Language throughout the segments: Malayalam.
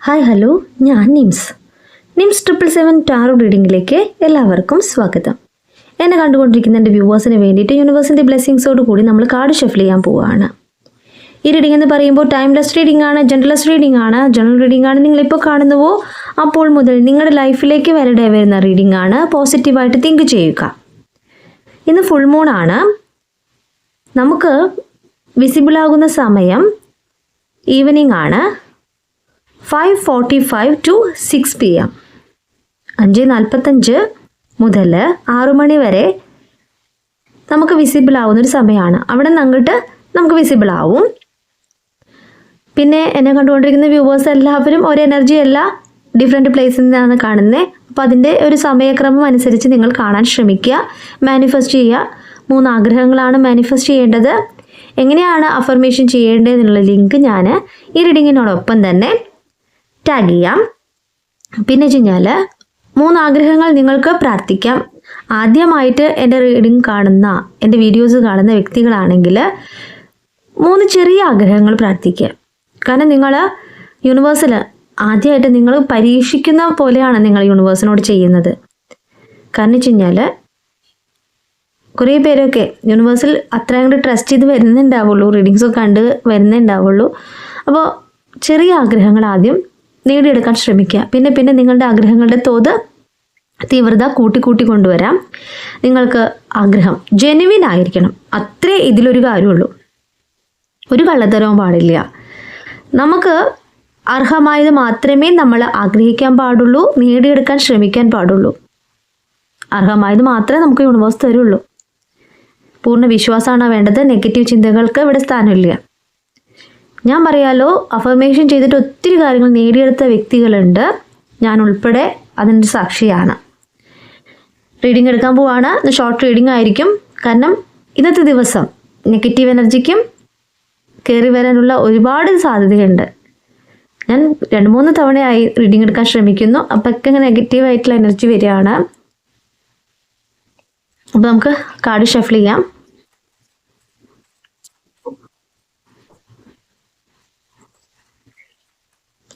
Hi hello. ഞാൻ Nims. Nims triple seven tarot റീഡിങ്ങിലേക്ക് എല്ലാവർക്കും സ്വാഗതം. എന്നെ കണ്ടുകൊണ്ടിരിക്കുന്ന എന്റെ വ്യൂവേഴ്സിന് വേണ്ടിയിട്ട് യൂണിവേഴ്സിന്റെ ബ്ലെസ്സിങ്സോട് കൂടി നമ്മൾ കാർഡ് ഷഫിൾ ചെയ്യാൻ പോവുകയാണ് ഈ റീഡിംഗ് എന്ന് പറയുമ്പോൾ ടൈംലെസ് റീഡിംഗ് ആണ് ജനറൽസ് റീഡിംഗ് ആണ് ജനറൽ റീഡിംഗ് ആണ്. നിങ്ങളിപ്പോൾ കാണുന്നുവോ? അപ്പോൾ മുതൽ നിങ്ങളുടെ ലൈഫിലേക്ക് വരടെ വരുന്ന റീഡിംഗ് ആണ് പോസിറ്റീവായിട്ട് തിങ്ക് ചെയ്യുക. ഇന്ന് ഫുൾ മൂൺ ആണ്. നമുക്ക് വിസിബിളാകുന്ന സമയം ഈവനിങ് ആണ്. Five forty five to six P M അഞ്ച് നാൽപ്പത്തഞ്ച് മുതൽ ആറു മണി വരെ നമുക്ക് വിസിബിൾ ആവുന്ന ഒരു സമയമാണ്. അവിടെ നിന്ന് അങ്ങോട്ട് നമുക്ക് വിസിബിൾ ആവും. പിന്നെ എന്നെ കണ്ടുകൊണ്ടിരിക്കുന്ന വ്യൂവേഴ്സ് എല്ലാവരും ഒരു എനർജി അല്ല ഡിഫറെന്റ് പ്ലേസിൽ നിന്നാണ് കാണുന്നത് അപ്പോൾ അതിന്റെ ഒരു സമയക്രമം അനുസരിച്ച് നിങ്ങൾ കാണാൻ ശ്രമിക്കുക മാനിഫെസ്റ്റ് ചെയ്യുക. മൂന്ന് ആഗ്രഹങ്ങളാണ് മാനിഫെസ്റ്റ് ചെയ്യേണ്ടത്. എങ്ങനെയാണ് അഫർമേഷൻ ചെയ്യേണ്ടത് എന്നുള്ള ലിങ്ക് ഞാൻ ഈ റീഡിങ്ങിനോടൊപ്പം തന്നെ ടാഗ് ചെയ്യാം പിന്നെ വെച്ച് മൂന്ന് ആഗ്രഹങ്ങൾ നിങ്ങൾക്ക് പ്രാർത്ഥിക്കാം. ആദ്യമായിട്ട് എന്റെ റീഡിങ് കാണുന്ന എന്റെ വീഡിയോസ് കാണുന്ന വ്യക്തികളാണെങ്കിൽ മൂന്ന് ചെറിയ ആഗ്രഹങ്ങൾ പ്രാർത്ഥിക്കുക. കാരണം നിങ്ങൾ യൂണിവേഴ്സിൽ ആദ്യമായിട്ട് നിങ്ങൾ പരീക്ഷിക്കുന്ന പോലെയാണ് നിങ്ങൾ യൂണിവേഴ്സിനോട് ചെയ്യുന്നത്. കാരണം വെച്ച് കഴിഞ്ഞാൽ കുറേ പേരൊക്കെ യൂണിവേഴ്സിൽ അത്ര അങ്ങോട്ട് ട്രസ്റ്റ് ചെയ്ത് വരുന്നുണ്ടാവുള്ളൂ റീഡിങ്സൊക്കെ കണ്ട് വരുന്നുണ്ടാവുള്ളൂ. അപ്പോൾ ചെറിയ ആഗ്രഹങ്ങൾ ആദ്യം നേടിയെടുക്കാൻ ശ്രമിക്കുക. പിന്നെ പിന്നെ നിങ്ങളുടെ ആഗ്രഹങ്ങളുടെ തോത് തീവ്രത കൂട്ടി കൂട്ടി കൊണ്ടുവരാം. നിങ്ങൾക്ക് ആഗ്രഹം ജെനുവിൻ ആയിരിക്കണം. അത്രേ ഇതിലൊരു കാര്യമുള്ളൂ. ഒരു കള്ളത്തരവും പാടില്ല. നമുക്ക് അർഹമായത് മാത്രമേ നമ്മൾ ആഗ്രഹിക്കാൻ പാടുള്ളൂ നേടിയെടുക്കാൻ ശ്രമിക്കാൻ പാടുള്ളൂ. അർഹമായത് മാത്രമേ നമുക്ക് യൂണിവേഴ്സ് തരുള്ളൂ. പൂർണ വിശ്വാസമാണ് വേണ്ടത്. നെഗറ്റീവ് ചിന്തകൾക്ക് ഇവിടെ സ്ഥാനമില്ല. ഞാൻ പറയാലോ അഫർമേഷൻ ചെയ്തിട്ട് ഒത്തിരി കാര്യങ്ങൾ നേടിയെടുത്ത വ്യക്തികളുണ്ട്. ഞാൻ ഉൾപ്പെടെ അതിന്റെ സാക്ഷിയാണ്. റീഡിംഗ് എടുക്കാൻ പോവാണ്. ഷോർട്ട് റീഡിംഗ് ആയിരിക്കും. കാരണം ഇന്നത്തെ ദിവസം നെഗറ്റീവ് എനർജിക്കും കയറി വരാനുള്ള ഒരുപാട് സാധ്യതയുണ്ട്. ഞാൻ രണ്ട് മൂന്ന് തവണയായി റീഡിംഗ് എടുക്കാൻ ശ്രമിക്കുന്നു. അപ്പം ഒക്കെ ഇങ്ങനെ നെഗറ്റീവ് ആയിട്ടുള്ള എനർജി വരികയാണ്. അപ്പോൾ നമുക്ക് കാർഡ് ഷഫിൾ ചെയ്യാം.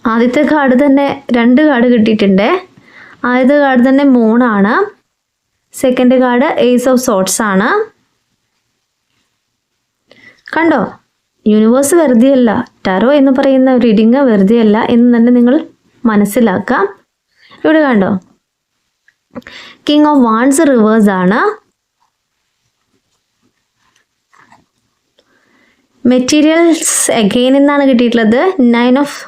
ആദ്യത്തെ കാർഡ് തന്നെ രണ്ട് കാർഡ് കിട്ടിയിട്ടുണ്ട്. ആദ്യത്തെ കാർഡ് തന്നെ മൂണാണ് second card ace of swords ആണ്. കണ്ടോ? യൂണിവേഴ്സ് വെറുതെയല്ല. ടാരോ എന്ന് പറയുന്ന റീഡിങ് വെറുതെയല്ല എന്ന് തന്നെ നിങ്ങൾ മനസ്സിലാക്കാം. ഇവിടെ കണ്ടോ? കിങ് ഓഫ് വാൺസ് റിവേഴ്സ് ആണ്. മെറ്റീരിയൽസ് അഗെയിൻ എന്നാണ് കിട്ടിയിട്ടുള്ളത്. നയൻ ഓഫ്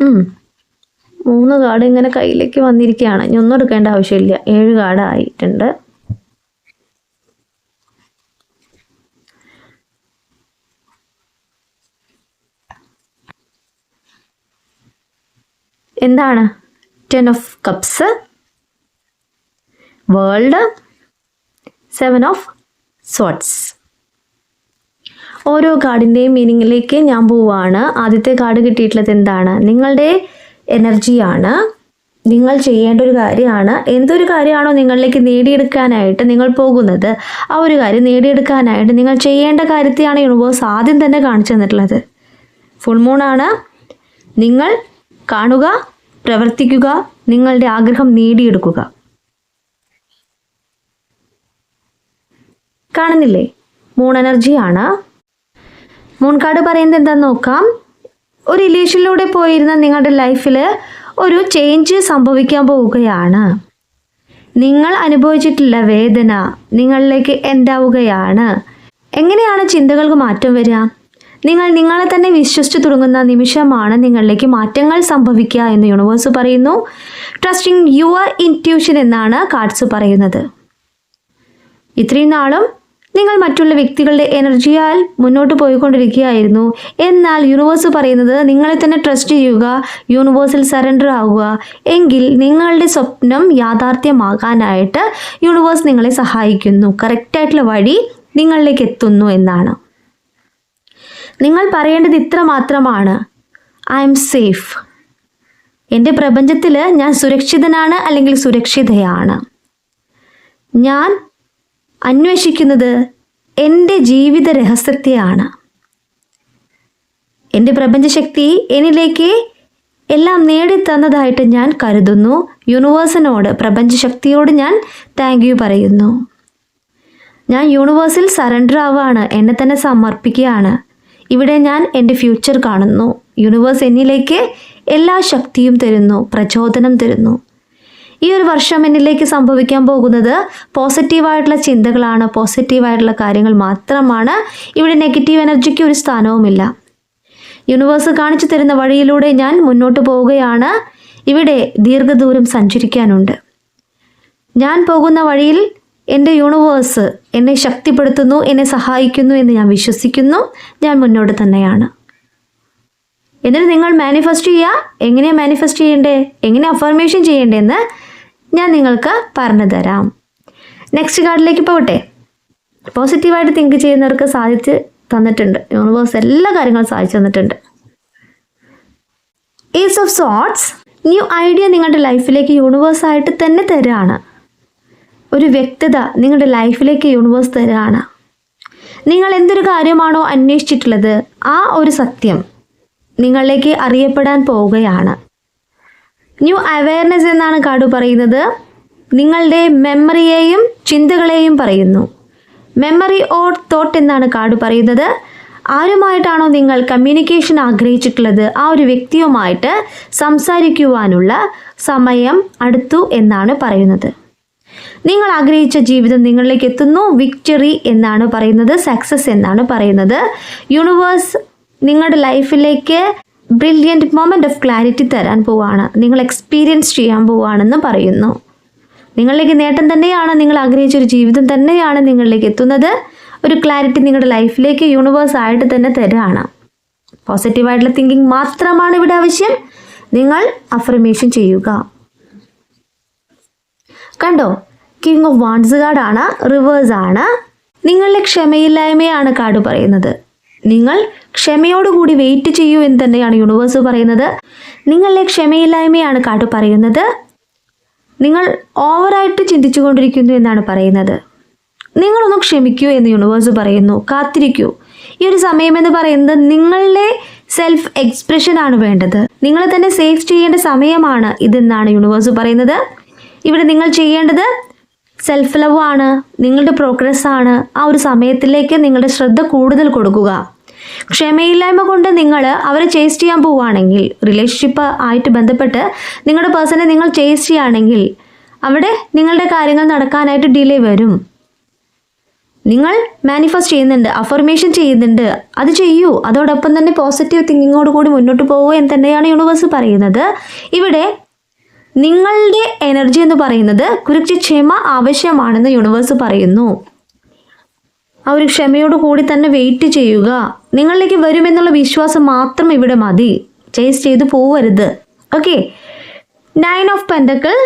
ഉം. മൂന്ന് കാർഡ് ഇങ്ങനെ കയ്യിലേക്ക് വന്നിരിക്കുകയാണ്. ഇനി ഒന്നും എടുക്കേണ്ട ആവശ്യമില്ല. ഏഴ് കാർഡ് ആയിട്ടുണ്ട്. എന്താണ്? Ten of cups world seven of swords ഓരോ കാർഡിന്റെയും മീനിങ്ങിലേക്ക് ഞാൻ പോവാണ്. ആദ്യത്തെ കാർഡ് കിട്ടിയിട്ടുള്ളത് എന്താണ്? നിങ്ങളുടെ എനർജിയാണ് നിങ്ങൾ ചെയ്യേണ്ട ഒരു കാര്യമാണ്. എന്തൊരു കാര്യമാണോ നിങ്ങളിലേക്ക് നേടിയെടുക്കാനായിട്ട് നിങ്ങൾ പോകുന്നത്? ആ ഒരു കാര്യം നേടിയെടുക്കാനായിട്ട് നിങ്ങൾ ചെയ്യേണ്ട കാര്യത്തെയാണ് യൂണിവേഴ്സ് ആദ്യം തന്നെ കാണിച്ചു തന്നിട്ടുള്ളത്. ഫുൾ മൂണാണ് നിങ്ങൾ കാണുക പ്രവർത്തിക്കുക നിങ്ങളുടെ ആഗ്രഹം നേടിയെടുക്കുക. കാണുന്നില്ലേ? മൂൺ എനർജിയാണ് മൂൺ കാർഡ് പറയുന്നത് എന്താന്ന് നോക്കാം. ഒരു ഇലീഷനിലൂടെ പോയിരുന്ന നിങ്ങളുടെ ലൈഫിൽ ഒരു ചേഞ്ച് സംഭവിക്കാൻ പോവുകയാണ്. നിങ്ങൾ അനുഭവിച്ചിട്ടുള്ള വേദന നിങ്ങളിലേക്ക് എന്താവുകയാണ്? എങ്ങനെയാണ് ചിന്തകൾക്ക് മാറ്റം വരിക? നിങ്ങൾ നിങ്ങളെ തന്നെ വിശ്വസിച്ചു തുടങ്ങുന്ന നിമിഷമാണ് നിങ്ങളിലേക്ക് മാറ്റങ്ങൾ സംഭവിക്കുക എന്ന് യൂണിവേഴ്സ് പറയുന്നു. ട്രസ്റ്റിംഗ് യുവർ ഇന്റ്യൂഷൻ എന്നാണ് കാർഡ്സ് പറയുന്നത്. ഇത്രയും നാളും നിങ്ങൾ മറ്റുള്ള വ്യക്തികളുടെ എനർജിയാൽ മുന്നോട്ട് പോയിക്കൊണ്ടിരിക്കുകയായിരുന്നു. എന്നാൽ യൂണിവേഴ്സ് പറയുന്നത് നിങ്ങളെ തന്നെ ട്രസ്റ്റ് ചെയ്യുക യൂണിവേഴ്സിൽ സറണ്ടർ ആവുക. എങ്കിൽ നിങ്ങളുടെ സ്വപ്നം യാഥാർത്ഥ്യമാകാനായിട്ട് യൂണിവേഴ്സ് നിങ്ങളെ സഹായിക്കുന്നു. കറക്റ്റായിട്ടുള്ള വഴി നിങ്ങളിലേക്ക് എത്തുന്നു എന്നാണ്. നിങ്ങൾ പറയേണ്ടത് ഇത്ര മാത്രമാണ്. ഐ എം സേഫ് എന്റെ പ്രപഞ്ചത്തിൽ ഞാൻ സുരക്ഷിതനാണ് അല്ലെങ്കിൽ സുരക്ഷിതയാണ്. ഞാൻ അന്വേഷിക്കുന്നത് എന്റെ ജീവിത രഹസ്യത്തെയാണ് എന്റെ പ്രപഞ്ചശക്തി എന്നിലേക്ക് എല്ലാം നേടിത്തന്നതായിട്ട് ഞാൻ കരുതുന്നു. യൂണിവേഴ്സിനോട് പ്രപഞ്ചശക്തിയോട് ഞാൻ താങ്ക് യു പറയുന്നു. ഞാൻ യൂണിവേഴ്സിൽ സറണ്ടർ ആവുകയാണ് എന്നെ തന്നെ സമർപ്പിക്കുകയാണ്. ഇവിടെ ഞാൻ എന്റെ ഫ്യൂച്ചർ കാണുന്നു. യൂണിവേഴ്സ് എന്നിലേക്ക് എല്ലാ ശക്തിയും തരുന്നു പ്രചോദനം തരുന്നു. ഈ ഒരു വർഷം എന്നിലേക്ക് സംഭവിക്കാൻ പോകുന്നത് പോസിറ്റീവായിട്ടുള്ള ചിന്തകളാണ് പോസിറ്റീവായിട്ടുള്ള കാര്യങ്ങൾ മാത്രമാണ്. ഇവിടെ നെഗറ്റീവ് എനർജിക്ക് ഒരു സ്ഥാനവുമില്ല. യൂണിവേഴ്സ് കാണിച്ചു തരുന്ന വഴിയിലൂടെ ഞാൻ മുന്നോട്ട് പോവുകയാണ്. ഇവിടെ ദീർഘദൂരം സഞ്ചരിക്കാനുണ്ട്. ഞാൻ പോകുന്ന വഴിയിൽ എന്റെ യൂണിവേഴ്സ് എന്നെ ശക്തിപ്പെടുത്തുന്നു എന്നെ സഹായിക്കുന്നു എന്ന് ഞാൻ വിശ്വസിക്കുന്നു. ഞാൻ മുന്നോട്ട് തന്നെയാണ്. എന്നിട്ട് നിങ്ങൾ മാനിഫെസ്റ്റ് ചെയ്യുക. എങ്ങനെയാണ് മാനിഫെസ്റ്റ് ചെയ്യേണ്ടേ? എങ്ങനെ അഫർമേഷൻ ചെയ്യേണ്ടതെന്ന് ഞാൻ നിങ്ങൾക്ക് പറഞ്ഞു തരാം. നെക്സ്റ്റ് കാർഡിലേക്ക് പോകട്ടെ. പോസിറ്റീവായിട്ട് തിങ്ക് ചെയ്യുന്നവർക്ക് സാധിച്ച് തന്നിട്ടുണ്ട്. യൂണിവേഴ്സ് എല്ലാ കാര്യങ്ങളും സാധിച്ചു തന്നിട്ടുണ്ട്. Ace of swords new idea നിങ്ങളുടെ ലൈഫിലേക്ക് യൂണിവേഴ്സായിട്ട് തന്നെ തരാണ്. ഒരു വ്യക്തത നിങ്ങളുടെ ലൈഫിലേക്ക് യൂണിവേഴ്സ് തരാണ്. നിങ്ങൾ എന്തൊരു കാര്യമാണോ അന്വേഷിച്ചിട്ടുള്ളത് ആ ഒരു സത്യം നിങ്ങളിലേക്ക് അറിയപ്പെടാൻ പോവുകയാണ്. ന്യൂ അവയർനെസ് എന്നാണ് കാർഡ് പറയുന്നത്. നിങ്ങളുടെ മെമ്മറിയെയും ചിന്തകളെയും പറയുന്നു. മെമ്മറി ഓർ തോട്ട് എന്നാണ് കാർഡ് പറയുന്നത്. ആരുമായിട്ടാണോ നിങ്ങൾ കമ്മ്യൂണിക്കേഷൻ ആഗ്രഹിച്ചിട്ടുള്ളത് ആ ഒരു വ്യക്തിയുമായിട്ട് സംസാരിക്കുവാനുള്ള സമയം അടുത്തു എന്നാണ് പറയുന്നത്. നിങ്ങൾ ആഗ്രഹിച്ച ജീവിതം നിങ്ങളിലേക്ക് എത്തുന്നു വിക്ടറി എന്നാണ് പറയുന്നത് സക്സസ് എന്നാണ് പറയുന്നത്. യൂണിവേഴ്സ് നിങ്ങളുടെ ലൈഫിലേക്ക് ബ്രില്യന്റ് മൊമെന്റ് ഓഫ് ക്ലാരിറ്റി തരാൻ പോവാണ്. നിങ്ങൾ എക്സ്പീരിയൻസ് ചെയ്യാൻ പോവാണെന്ന് പറയുന്നു. നിങ്ങളിലേക്ക് നേട്ടം തന്നെയാണ് നിങ്ങൾ ആഗ്രഹിച്ച ഒരു ജീവിതം തന്നെയാണ് നിങ്ങളിലേക്ക് എത്തുന്നത്. ഒരു ക്ലാരിറ്റി നിങ്ങളുടെ ലൈഫിലേക്ക് യൂണിവേഴ്സ് ആയിട്ട് തന്നെ തരാണ്. പോസിറ്റീവായിട്ടുള്ള തിങ്കിങ് മാത്രമാണ് ഇവിടെ ആവശ്യം. നിങ്ങൾ അഫർമേഷൻ ചെയ്യുക. കണ്ടോ? കിങ് ഓഫ് വാൺസ് കാർഡാണ് റിവേഴ്സ് ആണ്. നിങ്ങളുടെ ക്ഷമയില്ലായ്മയാണ് കാർഡ് പറയുന്നത്. നിങ്ങൾ ക്ഷമയോടുകൂടി വെയിറ്റ് ചെയ്യൂ എന്ന് തന്നെയാണ് യൂണിവേഴ്സ് പറയുന്നത്. നിങ്ങളുടെ ക്ഷമയില്ലായ്മയാണ് കാട്ട് പറയുന്നത്. നിങ്ങൾ ഓവറായിട്ട് ചിന്തിച്ചു കൊണ്ടിരിക്കുന്നു എന്നാണ് പറയുന്നത്. നിങ്ങളൊന്ന് ക്ഷമിക്കൂ എന്ന് യൂണിവേഴ്സ് പറയുന്നു. കാത്തിരിക്കൂ. ഈ ഒരു സമയം എന്ന് പറയുന്നത് നിങ്ങളുടെ സെൽഫ് എക്സ്പ്രഷൻ ആണ് വേണ്ടത്. നിങ്ങളെ തന്നെ സേഫ് ചെയ്യേണ്ട സമയമാണ് ഇതെന്നാണ് യൂണിവേഴ്സ് പറയുന്നത്. ഇവിടെ നിങ്ങൾ ചെയ്യേണ്ടത് സെൽഫ് ലവ് ആണ് നിങ്ങളുടെ പ്രോഗ്രസ് ആണ് ആ ഒരു സമയത്തിലേക്ക് നിങ്ങളുടെ ശ്രദ്ധ കൂടുതൽ കൊടുക്കുക. ക്ഷമയില്ലായ്മ കൊണ്ട് നിങ്ങൾ അവരെ ചേസ് ചെയ്യാൻ പോവുകയാണെങ്കിൽ റിലേഷൻഷിപ്പ് ആയിട്ട് ബന്ധപ്പെട്ട് നിങ്ങളുടെ പേഴ്സണെ നിങ്ങൾ ചേസ് ചെയ്യുകയാണെങ്കിൽ അവിടെ നിങ്ങളുടെ കാര്യങ്ങൾ നടക്കാനായിട്ട് ഡിലേ വരും. നിങ്ങൾ മാനിഫെസ്റ്റ് ചെയ്യുന്നുണ്ട് അഫർമേഷൻ ചെയ്യുന്നുണ്ട്. അത് ചെയ്യൂ. അതോടൊപ്പം തന്നെ പോസിറ്റീവ് തിങ്കിങ്ങോട് കൂടി മുന്നോട്ട് പോവുക എന്ന് തന്നെയാണ് യൂണിവേഴ്സ് പറയുന്നത്. ഇവിടെ നിങ്ങളുടെ എനർജി എന്ന് പറയുന്നത് കുറച്ച് ക്ഷമ ആവശ്യമാണെന്ന് യൂണിവേഴ്സ് പറയുന്നു. ആ ഒരു ക്ഷമയോട് കൂടി തന്നെ വെയിറ്റ് ചെയ്യുക. നിങ്ങളിലേക്ക് വരുമെന്നുള്ള വിശ്വാസം മാത്രം ഇവിടെ മതി. ചേസ് ചെയ്ത് പോവരുത്. ഓക്കെ നയൻ ഓഫ് പെൻഡക്കിൾ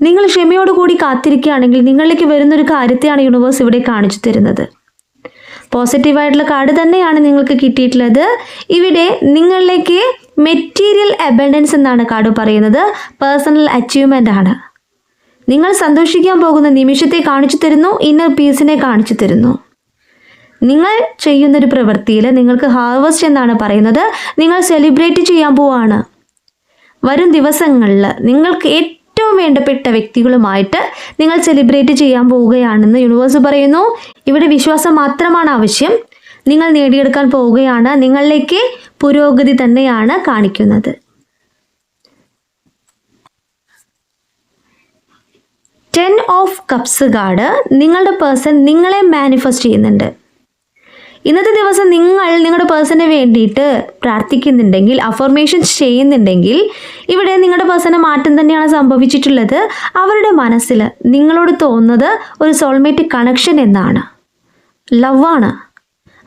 നിങ്ങൾ ക്ഷമയോട് കൂടി കാത്തിരിക്കുകയാണെങ്കിൽ നിങ്ങളിലേക്ക് വരുന്നൊരു കാര്യത്തെയാണ് യൂണിവേഴ്സ് ഇവിടെ കാണിച്ചു തരുന്നത്. പോസിറ്റീവായിട്ടുള്ള കാർഡ് തന്നെയാണ് നിങ്ങൾക്ക് കിട്ടിയിട്ടുള്ളത്. ഇവിടെ നിങ്ങളിലേക്ക് മെറ്റീരിയൽ അബൻഡൻസ് എന്നാണ് കാർഡ് പറയുന്നത്. പേഴ്സണൽ അച്ചീവ്മെന്റ് ആണ്. നിങ്ങൾ സന്തോഷിക്കാൻ പോകുന്ന നിമിഷത്തെ കാണിച്ചു തരുന്നു ഇന്നർ പീസിനെ കാണിച്ചു തരുന്നു. നിങ്ങൾ ചെയ്യുന്നൊരു പ്രവൃത്തിയിൽ നിങ്ങൾക്ക് ഹാർവസ്റ്റ് എന്നാണ് പറയുന്നത്. നിങ്ങൾ സെലിബ്രേറ്റ് ചെയ്യാൻ പോവാണ്. വരും ദിവസങ്ങളിൽ നിങ്ങൾക്ക് ഏറ്റവും വേണ്ടപ്പെട്ട വ്യക്തികളുമായിട്ട് നിങ്ങൾ സെലിബ്രേറ്റ് ചെയ്യാൻ പോവുകയാണെന്ന് യൂണിവേഴ്സ് പറയുന്നു. ഇവിടെ വിശ്വാസം മാത്രമാണ് ആവശ്യം. നിങ്ങൾ നേടിയെടുക്കാൻ പോവുകയാണ്. നിങ്ങളിലേക്ക് പുരോഗതി തന്നെയാണ് കാണിക്കുന്നത്. ടെൻ ഓഫ് കപ്സ് കാർഡ് നിങ്ങളുടെ പേഴ്സൺ നിങ്ങളെ മാനിഫെസ്റ്റ് ചെയ്യുന്നുണ്ട്. ഇന്നത്തെ ദിവസം നിങ്ങൾ നിങ്ങളുടെ പേഴ്സണിന് വേണ്ടിയിട്ട് പ്രാർത്ഥിക്കുന്നുണ്ടെങ്കിൽ അഫർമേഷൻസ് ചെയ്യുന്നുണ്ടെങ്കിൽ ഇവിടെ നിങ്ങളുടെ പേഴ്സണെ മാറ്റം തന്നെയാണ് സംഭവിച്ചിട്ടുള്ളത്. അവരുടെ മനസ്സിൽ നിങ്ങളോട് തോന്നുന്നത് ഒരു സോൾമേറ്റ് കണക്ഷൻ എന്നാണ്. ലവാണ്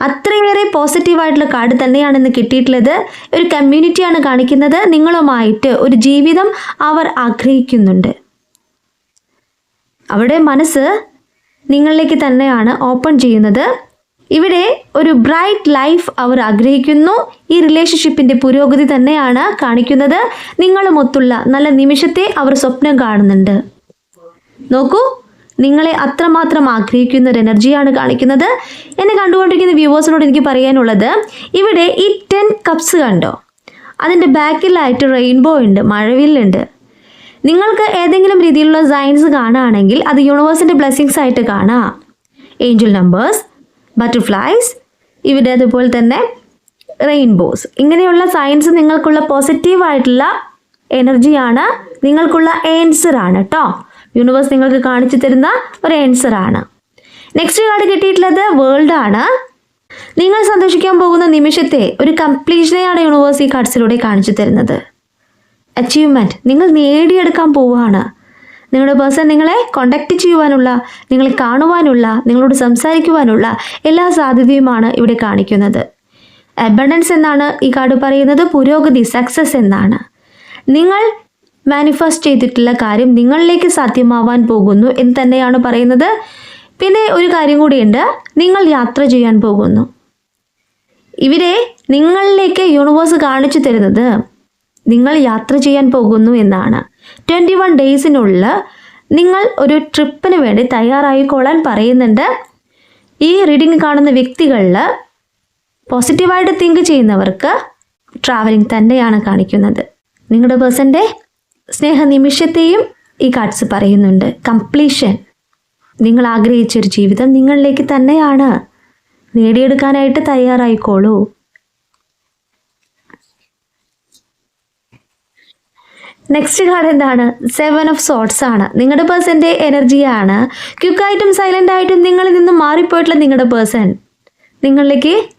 അത്രയേറെ പോസിറ്റീവായിട്ടുള്ള കാർഡ് തന്നെയാണ് ഇന്ന് കിട്ടിയിട്ടുള്ളത്. ഒരു കമ്മ്യൂണിറ്റിയാണ് കാണിക്കുന്നത്. നിങ്ങളുമായിട്ട് ഒരു ജീവിതം അവർ ആഗ്രഹിക്കുന്നുണ്ട്. അവിടെ മനസ്സ് നിങ്ങളിലേക്ക് തന്നെയാണ് ഓപ്പൺ ചെയ്യുന്നത്. ഇവിടെ ഒരു ബ്രൈറ്റ് ലൈഫ് അവർ ആഗ്രഹിക്കുന്നു. ഈ റിലേഷൻഷിപ്പിന്റെ പുരോഗതി തന്നെയാണ് കാണിക്കുന്നത്. നിങ്ങളുമൊത്തുള്ള നല്ല നിമിഷത്തെ അവർ സ്വപ്നം കാണുന്നുണ്ട്. നോക്കൂ നിങ്ങളെ അത്രമാത്രം ആഗ്രഹിക്കുന്ന ഒരു എനർജിയാണ് കാണിക്കുന്നത്. എന്നെ കണ്ടുകൊണ്ടിരിക്കുന്ന വ്യൂവേഴ്സിനോട് എനിക്ക് പറയാനുള്ളത് ഇവിടെ ഈ ടെൻ കപ്സ് കണ്ടോ? അതിന്റെ ബാക്കിലായിട്ട് റെയിൻബോ ഉണ്ട് മഴവില്ലുണ്ട്. നിങ്ങൾക്ക് ഏതെങ്കിലും രീതിയിലുള്ള സയൻസ് കാണുകയാണെങ്കിൽ അത് യൂണിവേഴ്സിന്റെ ബ്ലെസ്സിങ്സ് ആയിട്ട് കാണാം. ഏഞ്ചൽ നമ്പേഴ്സ് ബട്ടർഫ്ലൈസ് ഇവിടെ അതുപോലെ തന്നെ റെയിൻബോസ്. ഇങ്ങനെയുള്ള സയൻസ് നിങ്ങൾക്കുള്ള പോസിറ്റീവായിട്ടുള്ള എനർജിയാണ് നിങ്ങൾക്കുള്ള ആൻസർ ആണ് കേട്ടോ. യൂണിവേഴ്സ് നിങ്ങൾക്ക് കാണിച്ചു തരുന്ന ഒരു ആൻസർ ആണ്. നെക്സ്റ്റ് കാർഡ് കിട്ടിയിട്ടുള്ളത് വേൾഡ് ആണ്. നിങ്ങൾ സന്തോഷിക്കാൻ പോകുന്ന നിമിഷത്തെ ഒരു കംപ്ലീഷനെയാണ് യൂണിവേഴ്സ് ഈ കാർഡ്സിലൂടെ കാണിച്ചു തരുന്നത്. അച്ചീവ്മെന്റ് നിങ്ങൾ നേടിയെടുക്കാൻ പോവുകയാണ്. നിങ്ങളുടെ പേഴ്സൺ നിങ്ങളെ കോണ്ടാക്ട് ചെയ്യുവാനുള്ള നിങ്ങളെ കാണുവാനുള്ള നിങ്ങളോട് സംസാരിക്കുവാനുള്ള എല്ലാ സാധ്യതയുമാണ് ഇവിടെ കാണിക്കുന്നത്. അബണ്ടൻസ് എന്നാണ് ഈ കാർഡ് പറയുന്നത് പുരോഗതി സക്സസ് എന്നാണ്. നിങ്ങൾ മാനിഫെസ്റ്റ് ചെയ്തിട്ടുള്ള കാര്യം നിങ്ങളിലേക്ക് സാധ്യമാവാൻ പോകുന്നു എന്ന് തന്നെയാണ് പറയുന്നത്. പിന്നെ ഒരു കാര്യം കൂടിയുണ്ട്. നിങ്ങൾ യാത്ര ചെയ്യാൻ പോകുന്നു. ഇവരെ നിങ്ങളിലേക്ക് യൂണിവേഴ്സ് കാണിച്ചു തരുന്നത് നിങ്ങൾ യാത്ര ചെയ്യാൻ പോകുന്നു എന്നാണ്. ട്വന്റി വൺ ഡേയ്സിനുള്ളിൽ നിങ്ങൾ ഒരു ട്രിപ്പിന് വേണ്ടി തയ്യാറായിക്കൊള്ളാൻ പറയുന്നുണ്ട്. ഈ റീഡിംഗ് കാണുന്ന വ്യക്തികളിൽ പോസിറ്റീവായിട്ട് തിങ്ക് ചെയ്യുന്നവർക്ക് ട്രാവലിംഗ് തന്നെയാണ് കാണിക്കുന്നത്. നിങ്ങളുടെ പേഴ്സന്റെ സ്നേഹനിമിഷത്തെയും ഈ കാർഡ്സ് പറയുന്നുണ്ട്. കംപ്ലീഷൻ നിങ്ങൾ ആഗ്രഹിച്ചൊരു ജീവിതം നിങ്ങളിലേക്ക് തന്നെയാണ്. നേടിയെടുക്കാനായിട്ട് തയ്യാറായിക്കോളൂ. നെക്സ്റ്റ് കാർഡ് എന്താണ്? സെവൻ ഓഫ് സോട്ട്സ് ആണ്. നിങ്ങളുടെ പേഴ്സന്റെ എനർജിയാണ് ക്യുക്കായിട്ടും സൈലന്റ് ആയിട്ടും നിങ്ങളിൽ നിന്ന് മാറിപ്പോയിട്ടുള്ള നിങ്ങളുടെ പേഴ്സൺ നിങ്ങളിലേക്ക്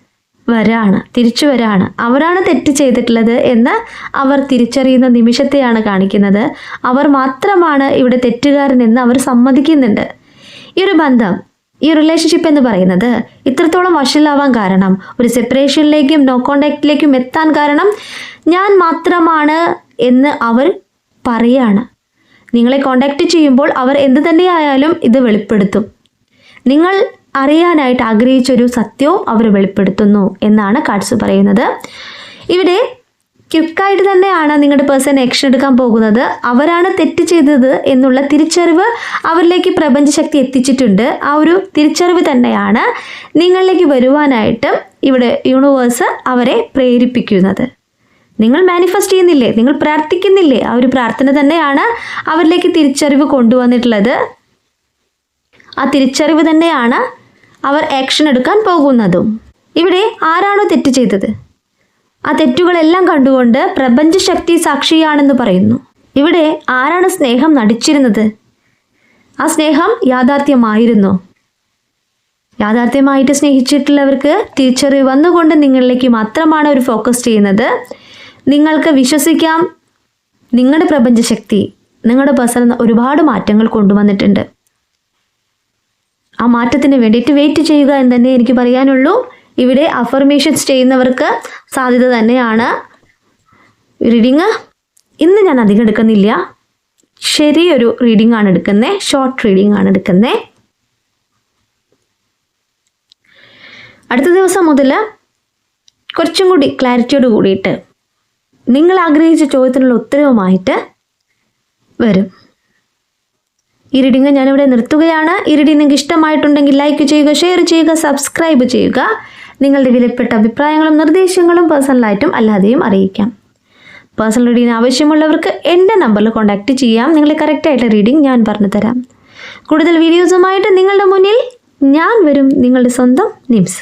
വരാണ് തിരിച്ചു വരാണ്. അവരാണ് തെറ്റ് ചെയ്തിട്ടുള്ളത് എന്ന് അവർ തിരിച്ചറിയുന്ന നിമിഷത്തെയാണ് കാണിക്കുന്നത്. അവർ മാത്രമാണ് ഇവിടെ തെറ്റുകാരൻ എന്ന് അവർ സമ്മതിക്കുന്നുണ്ട്. ഈ ഒരു ബന്ധം ഈ റിലേഷൻഷിപ്പ് എന്ന് പറയുന്നത് ഇത്രത്തോളം വഷിലാവാൻ കാരണം ഒരു സെപ്പറേഷനിലേക്കും നോ കോണ്ടാക്റ്റിലേക്കും എത്താൻ കാരണം ഞാൻ മാത്രമാണ് എന്ന് അവർ പറയാണ്. നിങ്ങളെ കോണ്ടാക്ട് ചെയ്യുമ്പോൾ അവർ എന്ത് തന്നെയായാലും ഇത് വെളിപ്പെടുത്തും. നിങ്ങൾ അറിയാനായിട്ട് ആഗ്രഹിച്ചൊരു സത്യവും അവർ വെളിപ്പെടുത്തുന്നു എന്നാണ് കാർഡ്സ് പറയുന്നത്. ഇവിടെ ക്യുക്കായിട്ട് തന്നെയാണ് നിങ്ങളുടെ പേഴ്സൺ ആക്ഷൻ എടുക്കാൻ പോകുന്നത്. അവരാണ് തെറ്റ് ചെയ്തത് എന്നുള്ള തിരിച്ചറിവ് അവരിലേക്ക് പ്രപഞ്ചശക്തി എത്തിച്ചിട്ടുണ്ട്. ആ ഒരു തിരിച്ചറിവ് തന്നെയാണ് നിങ്ങളിലേക്ക് വരുവാനായിട്ട് ഇവിടെ യൂണിവേഴ്സ് അവരെ പ്രേരിപ്പിക്കുന്നത്. നിങ്ങൾ മാനിഫെസ്റ്റ് ചെയ്യുന്നില്ലേ? നിങ്ങൾ പ്രാർത്ഥിക്കുന്നില്ലേ? ആ ഒരു പ്രാർത്ഥന തന്നെയാണ് അവരിലേക്ക് തിരിച്ചറിവ് കൊണ്ടുവന്നിട്ടുള്ളത്. ആ തിരിച്ചറിവ് തന്നെയാണ് അവർ ആക്ഷൻ എടുക്കാൻ പോകുന്നതും. ഇവിടെ ആരാണോ തെറ്റ് ചെയ്തത്? ആ തെറ്റുകളെല്ലാം കണ്ടുകൊണ്ട് പ്രപഞ്ചശക്തി സാക്ഷിയാണെന്ന് പറയുന്നു. ഇവിടെ ആരാണ് സ്നേഹം നടിച്ചിരുന്നത്? ആ സ്നേഹം യാഥാർത്ഥ്യമായിരുന്നു? യാഥാർത്ഥ്യമായിട്ട് സ്നേഹിച്ചിട്ടുള്ളവർക്ക് തിരിച്ചറിവ് വന്നുകൊണ്ട് നിങ്ങളിലേക്ക് മാത്രമാണ് ഒരു ഫോക്കസ് ചെയ്യുന്നത്. നിങ്ങൾക്ക് വിശ്വസിക്കാം. നിങ്ങളുടെ പ്രപഞ്ചശക്തി നിങ്ങളുടെ പേഴ്സണൽ ഒരുപാട് മാറ്റങ്ങൾ കൊണ്ടുവന്നിട്ടുണ്ട്. ആ മാറ്റത്തിന് വേണ്ടിയിട്ട് വെയിറ്റ് ചെയ്യുക എന്ന് തന്നെ എനിക്ക് പറയാനുള്ളൂ. ഇവിടെ അഫർമേഷൻസ് ചെയ്യുന്നവർക്ക് സാധ്യത തന്നെയാണ്. റീഡിങ് ഇന്ന് ഞാൻ അധികം എടുക്കുന്നില്ല. ശരിയൊരു റീഡിംഗ് ആണ് എടുക്കുന്നത് ഷോർട്ട് റീഡിംഗ് ആണ് എടുക്കുന്നത് അടുത്ത ദിവസം മുതൽ കുറച്ചും കൂടി ക്ലാരിറ്റിയോട് കൂടിയിട്ട് നിങ്ങൾ ആഗ്രഹിച്ച ചോദ്യത്തിനുള്ള ഉത്തരവുമായിട്ട് വരും. ഈ റീഡിങ് ഞാനിവിടെ നിർത്തുകയാണ്. ഈ റീഡിങ് നിങ്ങൾക്ക് ഇഷ്ടമായിട്ടുണ്ടെങ്കിൽ ലൈക്ക് ചെയ്യുക ഷെയർ ചെയ്യുക സബ്സ്ക്രൈബ് ചെയ്യുക. നിങ്ങളുടെ വിലപ്പെട്ട അഭിപ്രായങ്ങളും നിർദ്ദേശങ്ങളും പേഴ്സണലായിട്ടും അല്ലാതെയും അറിയിക്കാം. പേഴ്സണൽ റീഡിങ്ങിന് ആവശ്യമുള്ളവർക്ക് എന്റെ നമ്പറിൽ കോൺടാക്റ്റ് ചെയ്യാം. നിങ്ങളെ കറക്റ്റായിട്ട് റീഡിങ് ഞാൻ പറഞ്ഞു തരാം. കൂടുതൽ വീഡിയോസുമായിട്ട് നിങ്ങളുടെ മുന്നിൽ ഞാൻ വരും. നിങ്ങളുടെ സ്വന്തം നിംസ്.